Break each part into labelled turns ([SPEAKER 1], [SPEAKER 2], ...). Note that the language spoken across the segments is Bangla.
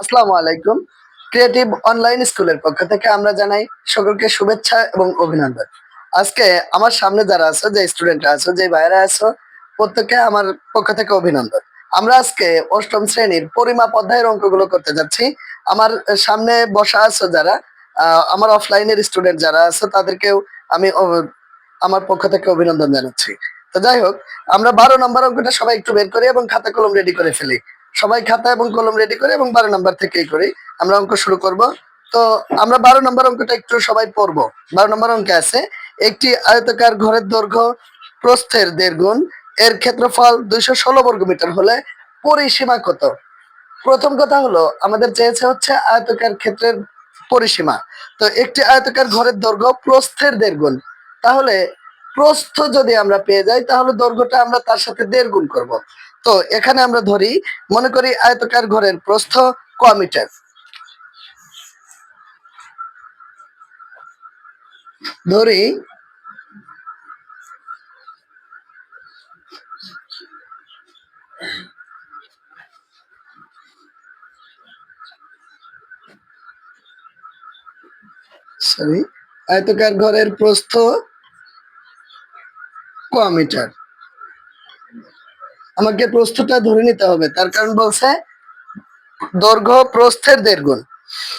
[SPEAKER 1] আসসালামু আলাইকুম। ক্রিয়েটিভ অনলাইন স্কুলের পক্ষ থেকে আমরা জানাই সকলকে শুভেচ্ছা এবং অভিনন্দন। আজকে আমার সামনে যারা আছে, যে স্টুডেন্টরা আছে, যে ভাইরা আছে, প্রত্যেককে আমার পক্ষ থেকে অভিনন্দন। আমরা আজকে অষ্টম শ্রেণির পরিমাপ অধ্যায়ের অঙ্কগুলো করতে যাচ্ছি। আমার সামনে বসা আছো যারা আমার অফলাইনের স্টুডেন্ট যারা আছে, তাদেরকেও আমি আমার পক্ষ থেকে অভিনন্দন জানাচ্ছি। তো যাই হোক, আমরা বারো নম্বর অঙ্কটা সবাই একটু বের করি এবং খাতা কলম রেডি করে ফেলি। সবাই খাতা এবং কলম রেডি করে এবং বারো নম্বর থেকেই করি। আমরা অঙ্ক শুরু করব। তো আমরা বারো নম্বর অঙ্কটা একটু সবাই পড়ব। বারো নম্বর অঙ্কে আছে, একটি আয়তাকার ঘরের দৈর্ঘ্য প্রস্থের দেড় গুণ এর ক্ষেত্রফল দুইশো ষোলো বর্গ মিটার হলে পরিসীমা কত? প্রথম কথা হলো, আমাদের চেয়েছে হচ্ছে আয়তাকার ক্ষেত্রের পরিসীমা। তো একটি আয়তাকার ঘরের দৈর্ঘ্য প্রস্থের দেড় গুণ তাহলে প্রস্থ যদি আমরা পেয়ে যাই, তাহলে দৈর্ঘ্যটা আমরা তার সাথে দেড় গুণ করব। তো এখানে আমরা ধরি, মনে করি আয়তকার ঘরের প্রস্থ ক মিটার। ধরি সরি আয়তকার ঘরের প্রস্থ ক মিটার। আমাকে প্রস্থটা ধরে নিতে হবে। তার কারণ বলছে, দৈর্ঘ্য প্রস্থের দেড় গুণ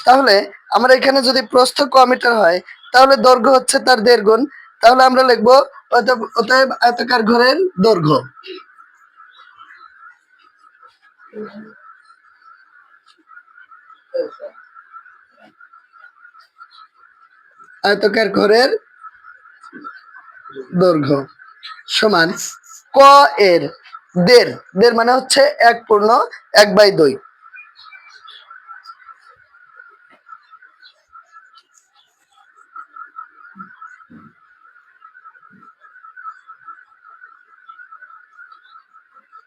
[SPEAKER 1] তাহলে আমরা এখানে যদি প্রস্থ ক মিটার হয়, তাহলে দৈর্ঘ্য হচ্ছে তার দেড় গুণ তাহলে আমরা লিখব অতএব- আয়তাকার ঘরের দৈর্ঘ্য। আয়তাকার ঘরের দৈর্ঘ্য সমান ক এর। দেড়। দেড় মানে হচ্ছে এক পূর্ণ এক বাই দুই।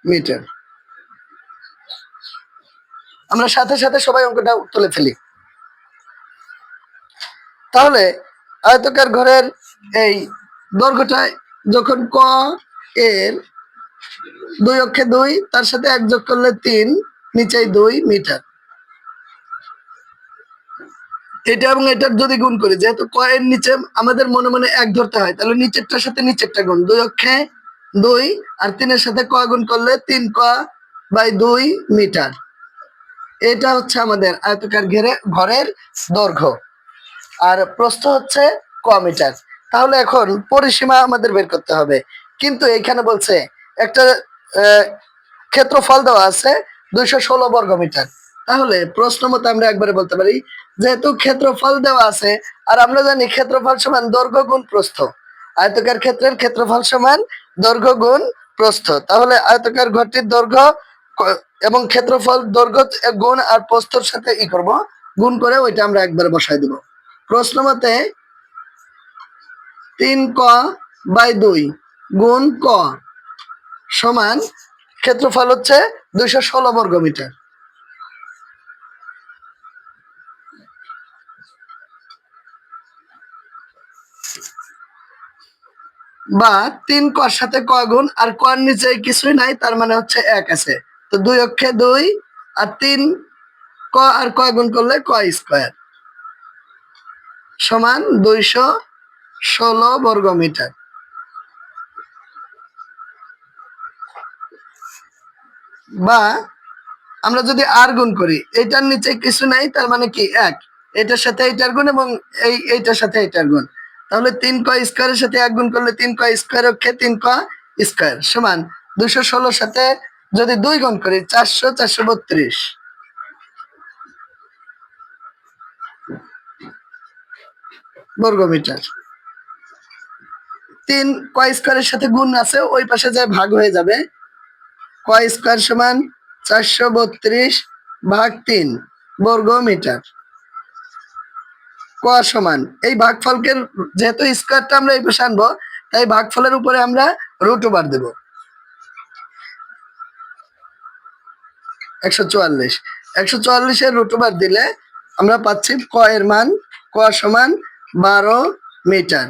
[SPEAKER 1] মিটার। আমরা সাথে সাথে সবাই অঙ্কটা তুলে ফেলি। তাহলে আয়তকার ঘরের এই দৈর্ঘ্যটা যখন ক এর দুই অক্ষে দুই, তার সাথে এক যোগ করলে তিন নিচে দুই মিটার। এটা এবং এটার যদি গুণ করি, যেহেতু ক এর নিচে আমাদের মনে মনে এক ধরতে হয়, তাহলে নিচেরটার সাথে নিচেরটা গুণ। দুই অক্ষে দুই আর তিনের সাথে ক গুণ করলে তিন ক বাই দুই মিটার। এটা হচ্ছে আমাদের আয়তকার ঘেরে, ঘরের দৈর্ঘ্য। আর প্রস্থ হচ্ছে ক মিটার। তাহলে এখন পরিসীমা আমাদের বের করতে হবে। কিন্তু এখানে বলছে একটা ক্ষেত্রফল দেওয়া আছে দুইশো ষোলো বর্গ মিটার। তাহলে প্রশ্ন মতো আমরা একবারে বলতে পারি, যেহেতু ক্ষেত্রফল দেওয়া আছে, আর আমরা জানি ক্ষেত্রফল সমান দৈর্ঘ্য গুণ প্রস্থ। আয়তকার ক্ষেত্রের ক্ষেত্রফল সমান দৈর্ঘ্য গুণ প্রস্থ। তাহলে আয়তকার ঘরটির দৈর্ঘ্য এবং ক্ষেত্রফল দৈর্ঘ্য গুণ আর প্রস্থর সাথে ই করব। গুণ করে ওইটা আমরা একবারে বসাই দেব। প্রশ্ন মতে তিন ক বাই দুই গুণ ক। সমান ক্ষেত্রফল হচ্ছে দুইশো ষোলো বর্গ মিটার। বা তিন কর সাথে ক গুণ আর কর নিচে কিছুই নাই, তার মানে হচ্ছে এক আছে। তো দুই অক্ষে দুই আর তিন ক আর ক গুণ করলে ক স্কোয়ার। সমান দুইশো ষোলো বর্গ মিটার। বা আমরা যদি আর গুণ করি এটার নিচে কিছু নাই, তার মানে কি এক? এটার সাথে এটার গুণ এবং এই, এইটার সাথে এটার গুণ। তাহলে তিন ক স্কোয়ারের সাথে এক গুণ করলে তিন ক স্কোয়ার অক্ষে তিন ক স্কোয়ার সমান দুশো ষোলোর সাথে যদি দুই গুণ করি, চারশো চারশো বত্রিশ। বর্গ মিটার তিন ক স্কোয়ারের সাথে গুণ আছে, ওই পাশে যায় ভাগ হয়ে যাবে। ক স্কোয়ার সমান? চারশো বত্রিশ ভাগ তিন বর্গ মিটার ক সমান? এই ভাগফলকে যেহেতু স্কোয়ারটা আমরা এই পাশে আনব, তাই ভাগফলের উপরে আমরা রুট ওভার দেব। একশো চুয়াল্লিশ। একশো চুয়াল্লিশের রুট ওভার দিলে আমরা পাচ্ছি ক এর মান, ক সমান বারো মিটার।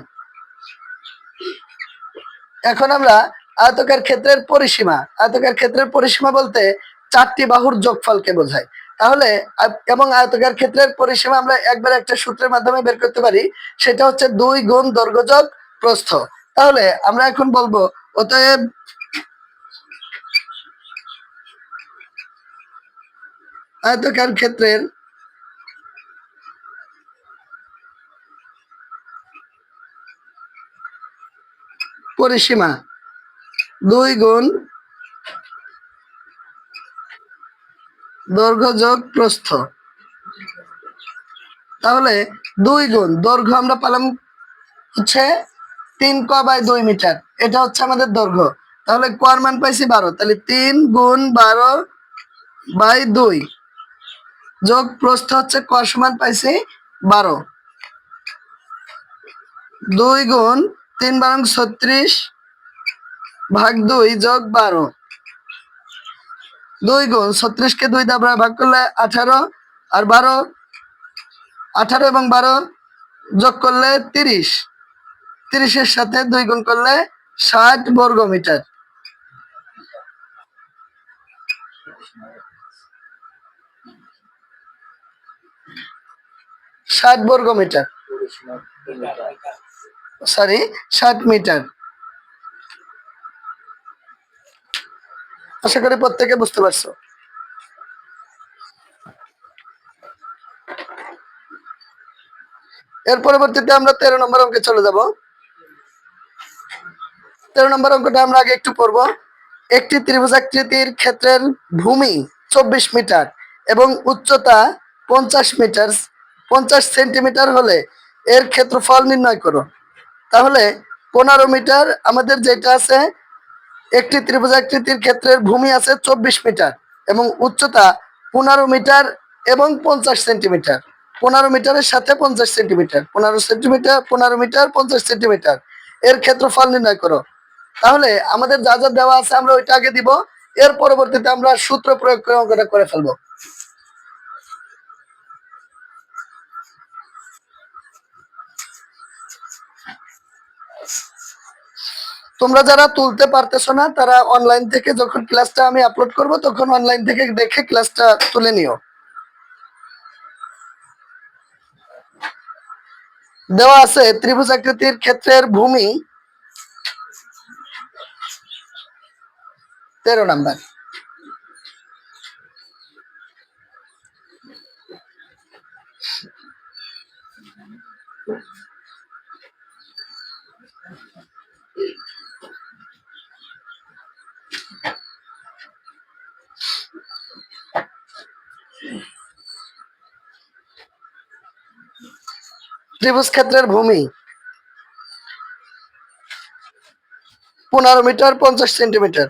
[SPEAKER 1] এখন আমরা আয়তকার ক্ষেত্রের পরিসীমা, আয়তকার ক্ষেত্রের পরিসীমা বলতে চারটি বাহুর যোগফলকে বোঝায়। তাহলে এবং আয়তকার ক্ষেত্রের পরিসীমা আমরা একবার একটা সূত্রের মাধ্যমে বের করতে পারি, সেটা হচ্ছে দুই গুণ দৈর্ঘ্য প্রস্থ। তাহলে, আমরা এখন বলব, অতএব আয়তকার ক্ষেত্রের পরিসীমা দুই গুণ দৈর্ঘ্য যোগ প্রস্থ। তাহলে দুই গুণ দৈর্ঘ্য আমরা পেলাম হচ্ছে তিন ক বাই দুই মিটার। এটা হচ্ছে আমাদের দৈর্ঘ্য। তাহলে কোয়ার মান পাইছি বারো। তাহলে তিন গুণ বারো বাই দুই যোগ প্রস্থ হচ্ছে ক সমান পাইছি বারো। দুই গুণ তিন বারং ছত্রিশ ভাগ দুই যোগ বারো। দুই গুণ ছত্রিশকে দুই দাবরা ভাগ করলে আঠারো আর বারো আঠারো এবং বারো যোগ করলে তিরিশ। তিরিশের সাথে দুই গুণ করলে ষাট বর্গ মিটার ষাট বর্গ মিটার। সরি ষাট মিটার। আশা করি প্রত্যেকে বুঝতে পারছ। এর পরবর্তীতে আমরা তেরো নম্বর অঙ্কে চলে যাব। তেরো নম্বর অঙ্কটা আমরা আগে একটু পড়ব। একটি ত্রিভুজাকৃতির ক্ষেত্রের ভূমি চব্বিশ মিটার এবং উচ্চতা পঞ্চাশ মিটার। পঞ্চাশ সেন্টিমিটার হলে এর ক্ষেত্রফল নির্ণয় করো। তাহলে পনেরো মিটার আমাদের যেটা আছে একটি ত্রিভুজাকৃতির ক্ষেত্রের ভূমি আছে চব্বিশ মিটার এবং উচ্চতা পনেরো মিটার এবং পঞ্চাশ সেন্টিমিটার। পনেরো মিটারের সাথে পঞ্চাশ সেন্টিমিটার, পনেরো সেন্টিমিটার, পনেরো মিটার, পঞ্চাশ সেন্টিমিটার। এর ক্ষেত্রফল নির্ণয় করো। তাহলে আমাদের যা যা দেওয়া আছে আমরা ওইটা আগে দিব, এর পরবর্তীতে আমরা সূত্র প্রয়োগ করে অঙ্কটা করে ফেলব। তোমরা যারা তুলতে পারতেছো না, তারা অনলাইন থেকে যখন ক্লাসটা আমি আপলোড করব, তখন অনলাইন থেকে দেখে ক্লাসটা তুলে নিও। দেওয়া আছে, ত্রিভুজ আকৃতির ক্ষেত্রের ভূমি তেরো নাম্বার। ত্রিভুজ ক্ষেত্রের ভূমি পনেরো মিটার, পঞ্চাশ সেন্টিমিটার।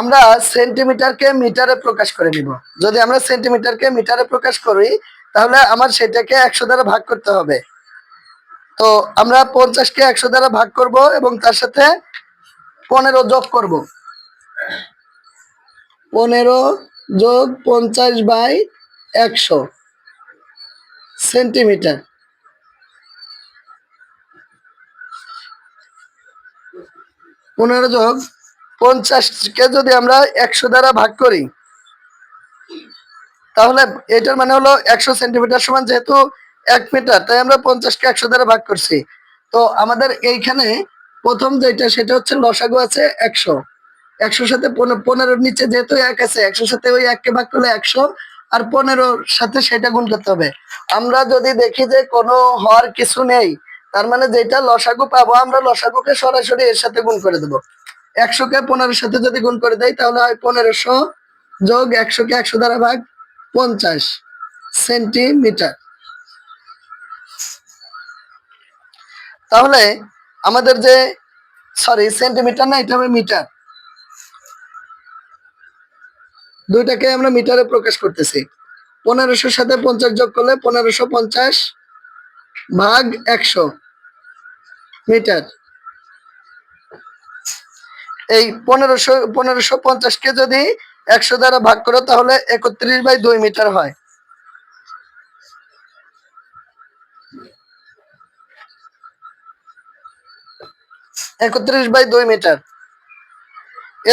[SPEAKER 1] আমরা সেন্টিমিটারকে মিটারে প্রকাশ করে নিব। যদি আমরা সেন্টিমিটারকে মিটারে প্রকাশ করি, তাহলে আমার সেটাকে একশো দ্বারা ভাগ করতে হবে। তো আমরা পঞ্চাশকে একশো দ্বারা ভাগ করব এবং তার সাথে পনেরো যোগ করব। পনেরো যোগ পঞ্চাশ বাই একশো সেন্টিমিটার। পনেরো যোগ পঞ্চাশকে যদি আমরা একশো দ্বারা ভাগ করি, তাহলে এটার মানে হলো একশো সেন্টিমিটার সমান যেহেতু এক মিটার, তাই আমরা পঞ্চাশকে একশো দ্বারা ভাগ করছি। তো আমাদের এইখানে প্রথম যেটা সেটা হচ্ছে লসাগু আছে একশো। একশোর সাথে পনেরোর নিচে যেহেতু এক আছে, একশোর সাথে ওই এককে ভাগ করলে একশো, আর পনেরোর সাথে সেটা গুণ করতে হবে। আমরা যদি দেখি যে কোনো হওয়ার কিছু নেই, তার মানে যেটা লসাগু পাবো, আমরা লসাগুকে সরাসরি এর সাথে গুণ করে দেবো। একশোকে পনেরোর সাথে যদি গুণ করে দেয় তাহলে হয় পনেরোশো যোগ একশোকে একশো দ্বারা ভাগ পঞ্চাশ সেন্টিমিটার। তাহলে আমাদের যে সরি সেন্টিমিটার না, এটা হবে মিটার দুইটাকে আমরা মিটারে প্রকাশ করতেছি। পনেরোশোর সাথে পঞ্চাশ যোগ করলে পনেরোশো পঞ্চাশ ভাগ একশো মিটার এই পনেরোশো পনেরোশো পঞ্চাশকে যদি একশো দ্বারা ভাগ করো, তাহলে একত্রিশ বাই দুই মিটার হয়। একত্রিশ বাই দুই মিটার।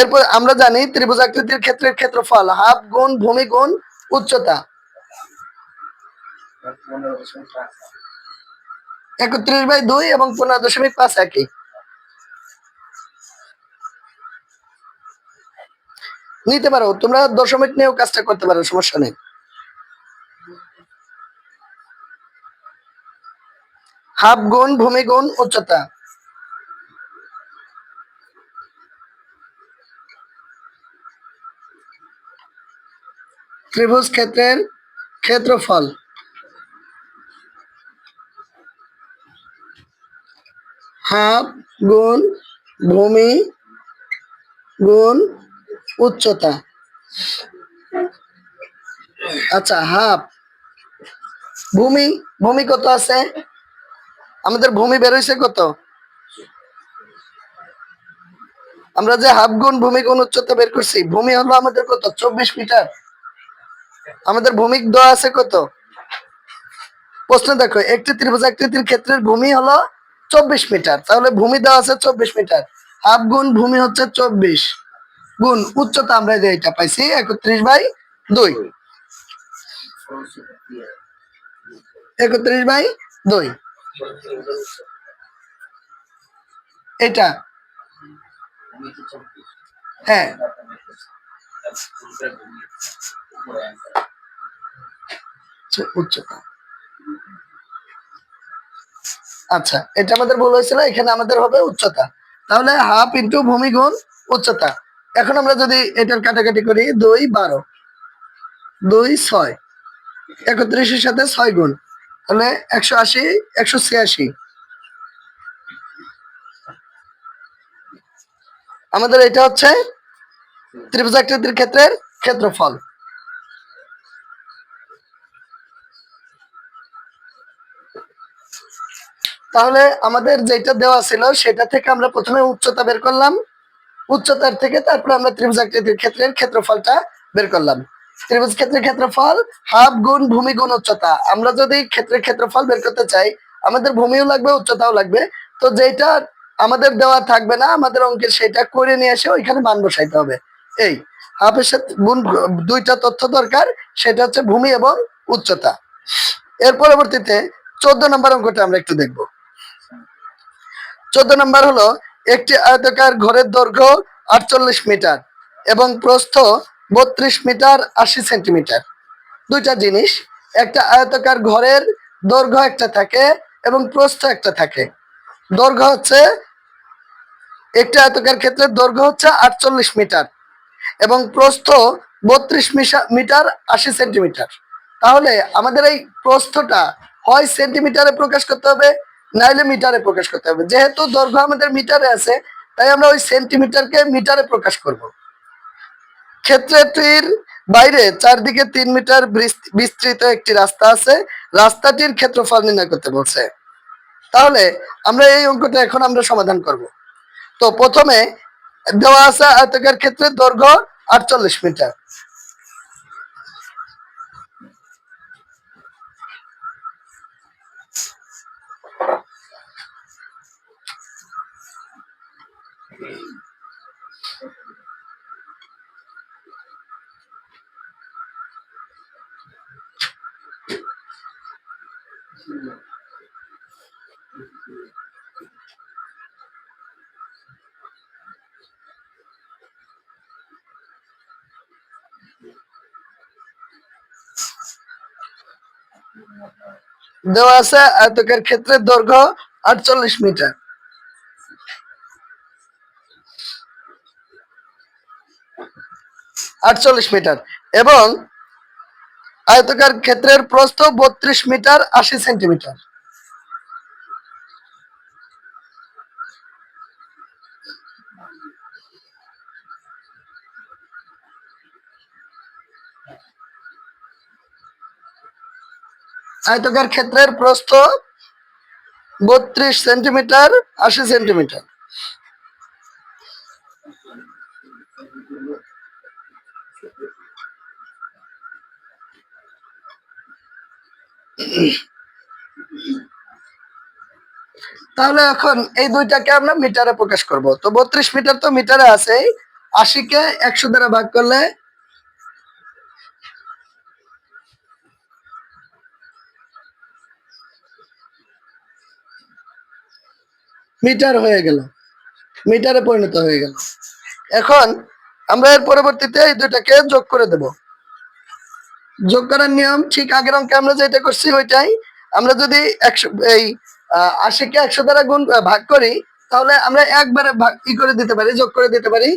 [SPEAKER 1] এরপর আমরা জানি ত্রিভুজ আকৃতির ক্ষেত্রের ক্ষেত্রফল, হাফ গুণ ভূমি গুণ উচ্চতা। একত্রিশ বাই দুই এবং পনেরো দশমিক পাঁচ একই নিতে পারো, তোমরা দশমিক নিয়েও কাজটা করতে পারো, সমস্যা নেই। হাফ গুণ ভূমি গুণ উচ্চতা। ত্রিভুজ ক্ষেত্রের ক্ষেত্রফল। হাফ গুণ ভূমি গুণ উচ্চতা। আচ্ছা হাফ। ভূমি ভূমি কত আছে? আমাদের ভূমি বেরোইছে কত? আমরা যে হাফ গুণ ভূমি গুণ উচ্চতা বের করছি, ভূমি হলো আমাদের কত? চব্বিশ মিটার। আমাদের ভূমিক দেওয়া আছে কত? প্রশ্ন দেখো একটি ত্রিভুজ আকৃতির ক্ষেত্রের ভূমি হলো চব্বিশ মিটার। তাহলে ভূমি দেওয়া আছে চব্বিশ মিটার। হাফ গুণ ভূমি হচ্ছে চব্বিশ। গুণ উচ্চতা আমরা এটা পাইছি, একত্রিশ বাই দুই। একত্রিশ বাই দুই। এটা। হ্যাঁ। আচ্ছা এটা আমাদের ভুল হয়েছিল, এখানে আমাদের হবে উচ্চতা। তাহলে হাফ ইন্টু ভূমি গুণ উচ্চতা। এখন আমরা যদি এটার কাটাকাটি করি, দুই বারো। দুই ছয়। একত্রিশের সাথে ছয় গুণ। তাহলে একশো আশি, একশো ছিয়াশি। আমাদের এটা হচ্ছে ত্রিভুজ আকৃতির ক্ষেত্রের ক্ষেত্রফল। তাহলে আমাদের যেটা দেওয়া ছিল, সেটা থেকে আমরা প্রথমে উচ্চতা বের করলাম। উচ্চতার থেকে তারপরে আমরা ত্রিভুজ আকৃতির ক্ষেত্রের ক্ষেত্রফলটা বের করলাম। ত্রিভুজ ক্ষেত্রের ক্ষেত্রফল হাফ গুণ ভূমি গুণ উচ্চতা। আমরা যদি ক্ষেত্রের ক্ষেত্রফল বের করতে চাই, আমাদের ভূমিও লাগবে, উচ্চতাও লাগবে। তো যেটা আমাদের দেওয়া থাকবে না, আমাদের অঙ্কের সেটা করে নিয়ে এসে ওইখানে মান বসাইতে হবে। এই, হাফের সাথে গুণ, দুইটা তথ্য দরকার, সেটা হচ্ছে ভূমি এবং উচ্চতা। এর পরবর্তীতে চোদ্দ নম্বর অঙ্কটা আমরা একটু দেখব। চোদ্দ নম্বর হলো, একটি আয়তাকার ঘরের দৈর্ঘ্য আটচল্লিশ মিটার এবং প্রস্থ বত্রিশ মিটার আশি সেন্টিমিটার। দুইটা জিনিস, একটা আয়তাকার ঘরের দৈর্ঘ্য একটা থাকে এবং প্রস্থ একটা থাকে। দৈর্ঘ্য হচ্ছে, একটা আয়তাকার ক্ষেত্রে দৈর্ঘ্য হচ্ছে আটচল্লিশ মিটার এবং প্রস্থ বত্রিশ মিটার আশি সেন্টিমিটার। তাহলে আমাদের এই প্রস্থটা হয় সেন্টিমিটারে প্রকাশ করতে হবে নাইলে মিটারে প্রকাশ করতে হবে। যেহেতু দৈর্ঘ্য আমাদের মিটারে আছে, তাই আমরা ওই সেন্টিমিটারকে মিটারে প্রকাশ করব। ক্ষেত্রটির বাইরে চারদিকে তিন মিটার বিস্তৃত একটি রাস্তা আছে। রাস্তাটির ক্ষেত্রফল নির্ণয় করতে বলছে। তাহলে আমরা এই অঙ্কটা এখন আমরা সমাধান করব। তো প্রথমে দেওয়া আছে আয়তাকার ক্ষেত্রে দৈর্ঘ্য আটচল্লিশ মিটার। দেওয়া আছে আয়তাকার ক্ষেত্রে দৈর্ঘ্য আটচল্লিশ মিটার। আটচল্লিশ মিটার। এবং আয়তাকার ক্ষেত্রের প্রস্থ বত্রিশ মিটার আশি সেন্টিমিটার। আয়তাকার ক্ষেত্রের প্রস্থ বত্রিশ সেন্টিমিটার, আশি সেন্টিমিটার। তাহলে এখন এই দুইটাকে আমরা মিটারে প্রকাশ করব। তো বত্রিশ মিটার তো মিটারে আছে আশিকে একশো দ্বারা ভাগ করলে মিটার হয়ে গেল। মিটারে পরিণত হয়ে গেল। এখন আমরা এর পরবর্তীতে এই দুইটাকে যোগ করে দেব। যোগ করার নিয়ম ঠিক আগের অঙ্কে আমরা যেটা করছি ওইটাই। আমরা যদি একশো, এই আশিকে একশো দ্বারা গুণ ভাগ করি, তাহলে আমরা একবারে ভাগ, ই করে দিতে পারি, যোগ করে দিতে পারি।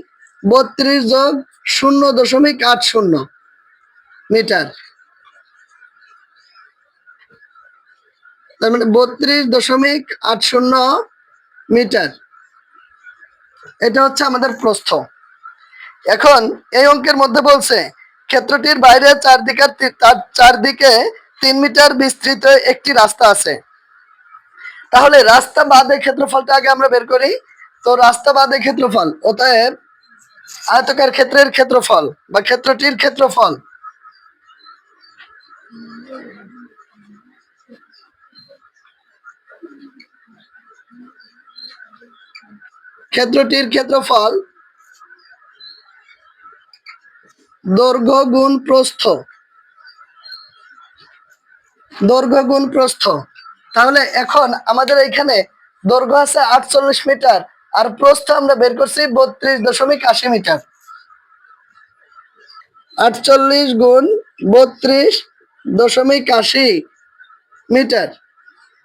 [SPEAKER 1] বত্রিশ যোগ শূন্য দশমিক আট শূন্য মিটার। তার মানে বত্রিশ দশমিক আট শূন্য মিটার। এটা হচ্ছে আমাদের প্রস্থ। এখন এই অঙ্কের মধ্যে বলছে, ক্ষেত্রটির বাইরে চারদিকে চারদিকে তিন মিটার বিস্তৃত একটি রাস্তা আছে। তাহলে রাস্তা বাদে ক্ষেত্রফলটা আগে আমরা বের করি। তো রাস্তা বাদে ক্ষেত্রফল, অতএব আয়তকার ক্ষেত্রের ক্ষেত্রফল বা ক্ষেত্রটির ক্ষেত্রফল ক্ষেত্রটির ক্ষেত্রফল দৈর্ঘ্য গুণ প্রস্থ। দৈর্ঘ্য গুণ প্রস্থ। তাহলে এখন আমাদের এখানে দৈর্ঘ্য আছে আটচল্লিশ মিটার আর প্রস্থ আমরা বের করছি বত্রিশ দশমিক আশি মিটার। আটচল্লিশ গুণ বত্রিশ দশমিক আশি মিটার।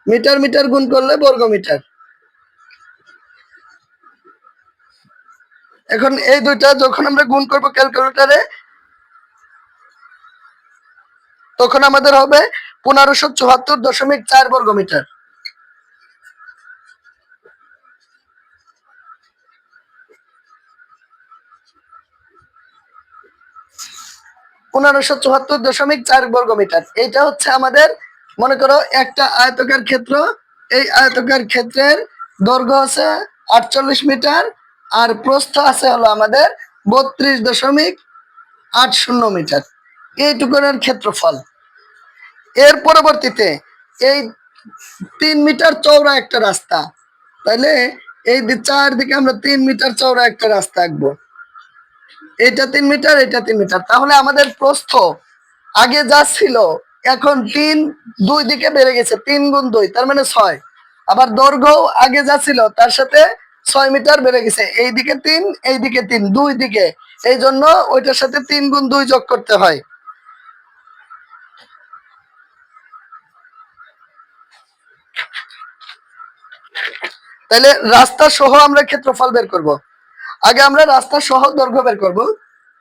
[SPEAKER 1] মিটার মিটার গুণ করলে বর্গ মিটার এখন এই দুইটা যখন আমরা গুণ করব ক্যালকুলেটারে তখন আমাদের হবে পনেরোশো চুয়াত্তর দশমিক চার বর্গ মিটার পনেরোশো চুয়াত্তর দশমিক চার বর্গ মিটার এইটা হচ্ছে আমাদের, মনে করো একটা আয়তকার ক্ষেত্র, এই আয়তকার ক্ষেত্রের দৈর্ঘ্য আছে আটচল্লিশ মিটার আর প্রস্থ আছে হলো আমাদের বত্রিশ দশমিক আট শূন্য মিটার। এইটুকুনের ক্ষেত্রফল। এর পরবর্তীতে এই তিন মিটার চওড়া একটা রাস্তা। তাহলে এই চারদিকে আমরা তিন মিটার চওড়া একটা রাস্তা আঁকবো। এটা তিন মিটার এটা তিন মিটার। তাহলে আমাদের প্রস্থ আগে যা ছিল, এখন তিন দুই দিকে বেড়ে গেছে, তিন গুণ দুই, তার মানে ছয়। আবার দৈর্ঘ্য আগে যা ছিল, তার সাথে ছয় মিটার বেড়ে গেছে। এইদিকে তিন এইদিকে তিন, দুই দিকে। এই জন্য ওইটার সাথে তিন গুণ দুই যোগ করতে হয়। তাহলে রাস্তা সহ আমরা ক্ষেত্রফল বের করব। আগে আমরা রাস্তা সহ দৈর্ঘ্য বের করব।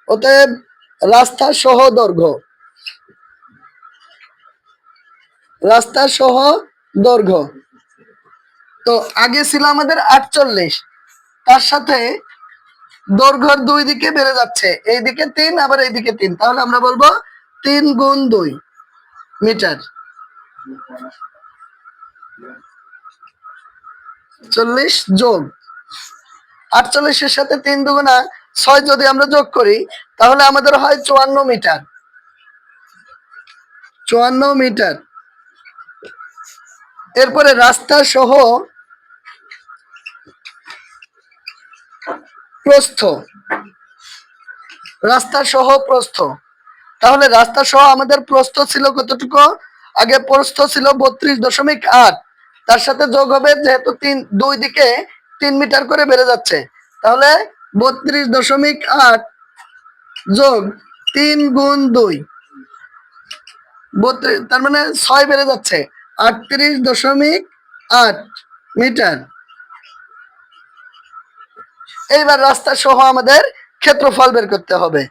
[SPEAKER 1] অতএব রাস্তা সহ দৈর্ঘ্য। রাস্তা সহ দৈর্ঘ্য। তো আগে ছিল আমাদের আটচল্লিশ। তার সাথে দৈর্ঘ্যর দুই দিকে বেড়ে যাচ্ছে। এইদিকে তিন, আবার এইদিকে তিন। তাহলে আমরা বলব তিন গুণ দুই মিটার। চল্লিশ যোগ। আটচল্লিশের সাথে তিন দুগুণা ছয় যদি আমরা যোগ করি, তাহলে আমাদের হয় চুয়ান্ন মিটার। চুয়ান্ন মিটার। এরপরে রাস্তা সহ প্রস্থ। রাস্তা সহ প্রস্থ। তাহলে রাস্তা সহ আমাদের প্রস্থ ছিল কতটুকু? আগে প্রস্থ ছিল বত্রিশ দশমিক আট। তার সাথে যোগ হবে যেহেতু তিন, দুই দিকে তিন মিটার করে বেড়ে যাচ্ছে। তাহলে বত্রিশ দশমিক আট যোগ তিন গুণ দুই। বত্রিশ তার মানে ছয় বেড়ে যাচ্ছে। আটত্রিশ দশমিক আট মিটার। এইবার রাস্তা সহ আমাদের ক্ষেত্রফল বের করতে হবে।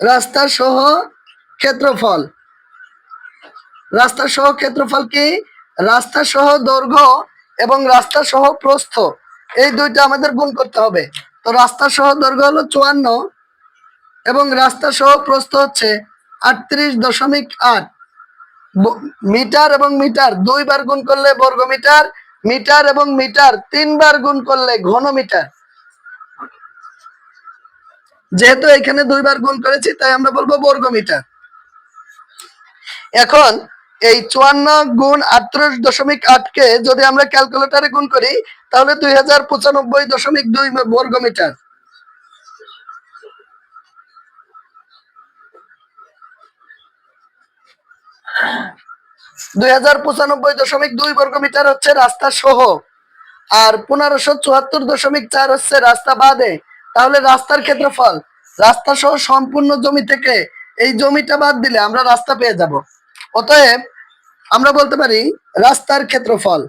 [SPEAKER 1] রাস্তা সহ ক্ষেত্রফল। রাস্তা সহ ক্ষেত্রফল কি? রাস্তা সহ দৈর্ঘ্য এবং রাস্তা সহ প্রস্থ। এই দুইটা আমাদের গুণ করতে হবে। তো রাস্তা সহ দৈর্ঘ্য হলো চুয়ান্ন এবং রাস্তা সহ প্রস্থ হচ্ছে আটত্রিশ দশমিক আট। মিটার এবং মিটার, দুইবার গুণ করলে বর্গ মিটার এবং মিটার, তিনবার গুণ করলে ঘন মিটার যেহেতু এখানে দুইবার গুণ করেছি, তাই আমরা বলব বর্গ মিটার এখন এই চুয়ান্ন গুণ আটত্রিশ দশমিক আটকে যদি আমরা ক্যালকুলেটারে গুণ করি, তাহলে দুই হাজার পঁচানব্বই দশমিক দুই বর্গ দুই হাজার পঁচানব্বই দশমিক দুই বর্গ মিটার হচ্ছে রাস্তা সহ, আর পনেরোশো চুয়াত্তর দশমিক চার হচ্ছে রাস্তা বাদে। তাহলে রাস্তার ক্ষেত্রফল, রাস্তা সহ সম্পূর্ণ জমি থেকে এই জমিটা বাদ দিলে আমরা রাস্তা পেয়ে যাব। অতএব আমরা বলতে পারি রাস্তার ক্ষেত্রফল।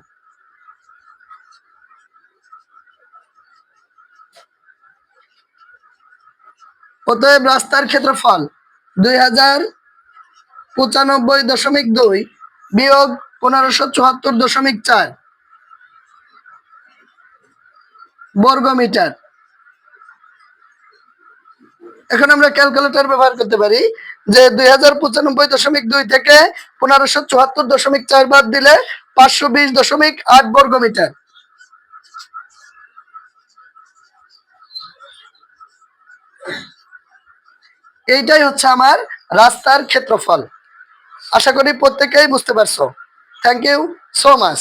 [SPEAKER 1] অতএব রাস্তার ক্ষেত্রফল দুই হাজার পঁচানব্বই দশমিক দুই বিয়োগ পনেরোশো চুয়াত্তর দশমিক চার বর্গ মিটার এখন আমরা ক্যালকুলেটর ব্যবহার করতে পারি যে দুই হাজার পঁচানব্বই দশমিক দুই থেকে পনেরোশো চুয়াত্তর দশমিক চার বাদ দিলে পাঁচশো বিশ দশমিক আট বর্গ মিটার এইটাই হচ্ছে আমার রাস্তার ক্ষেত্রফল। আশা করি প্রত্যেকেই বুঝতে পারছ। Thank you so much